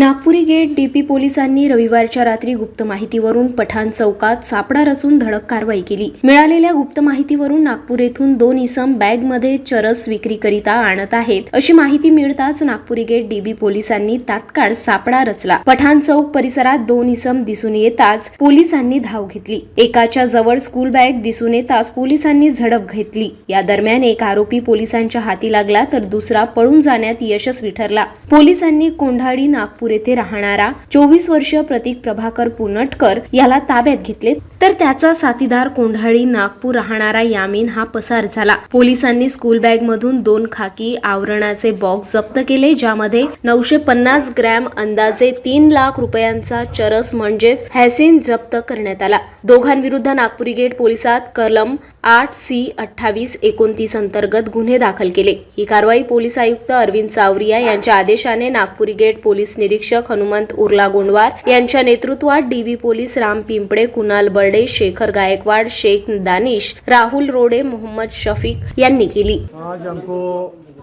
Nagpuri gate DP पोलिसांनी रविवारच्या रात्री गुप्त माहितीवरून पठाण चौकात सापळा रचून धडक कारवाई केली. मिळालेल्या गुप्त माहितीवरून नागपूर येथून दोन इसम बॅगमध्ये चरस विक्रीकरिता आणत आहेत. अशी माहिती मिळताच नागपुरी गेट डीबी पोलिसांनी तात्काळ सापळा रचला. पठाण चौक परिसरात दोन इसम दिसून येताच पोलिसांनी धाव घेतली. एकाच्या जवळ स्कूल बॅग दिसून येताच पोलिसांनी झडप घेतली. या दरम्यान एक आरोपी पोलिसांच्या हाती लागला तर दुसरा पळून जाण्यात यशस्वी ठरला. पोलिसांनी कोंढाळी नागपूर येथे राहणारा चोवीस वर्षीय प्रतीक प्रभाकर पुनटकर याला ताब्यात घेतले. तर त्याचा साथीदार कोंढाळी नागपूर राहणारा यामीन हा पसार झाला. पोलिसांनी स्कूल बॅग मधून दोन खाकी आवरणाचे बॉक्स जप्त केले ज्यामध्ये नऊशे पन्नास ग्रॅम अंदाजे तीन लाख रुपयांचा चरस म्हणजेच हॅसिन जप्त करण्यात आला. दोघांविरुद्ध नागपुरी गेट पोलिसात कलम आठ सी अठ्ठावीस एकोणतीस अंतर्गत गुन्हे दाखल केले. ही कारवाई पोलीस आयुक्त अरविंद चावरिया यांच्या आदेशाने नागपुरी गेट पोलीस निरीक्षक हनुमंत उर्ला गोंडवार यांच्या नेतृत्वात डीबी पोलीस राम पिंपळे कुणाल बर्डे शेखर गायकवाड शेख दानिश राहुल रोडे मोहम्मद शफीक यांनी केली. आज हमको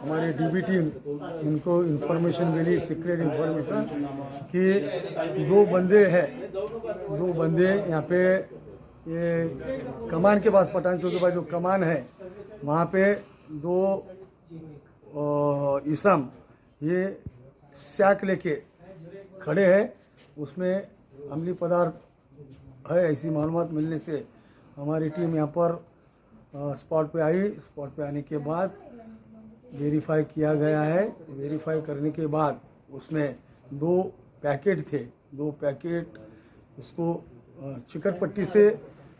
हमारी डीबी टीम इनको इन्फॉर्मेशन मिली सीक्रेट इन्फॉर्मेशन कि दो बंदे हैं दो बंदे यहाँ पे ये कमान के पास पठान चौक के पास जो कमान है, वहाँ पे दो इसम, ये सैक लेके खड़े हैं। उसमें अमली पदार्थ है, ऐसी मालूम मिलने से हमारी टीम यहाँ पर स्पॉट पे आई। स्पॉट पे आने के बाद वेरीफाई किया गया है। वेरीफाई करने के बाद उसमें दो पैकेट थे। दो पैकेट उसको चिकट पट्टी से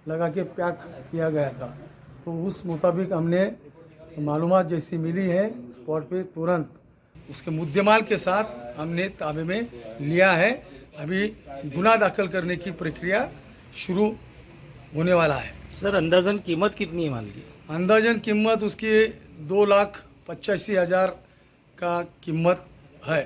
लगा के पैक किया गया था। तो उस मुताबिक हमने मालूम जैसी मिली है स्पॉट पे तुरंत उसके मुद्देमाल के साथ हमने ताबे में लिया है। अभी गुना दाखिल करने की प्रक्रिया शुरू होने वाला है। सर अंदाजन कीमत कितनी है मान की? अंदाजन कीमत उसकी दो लाख पचासी हज़ार का कीमत है।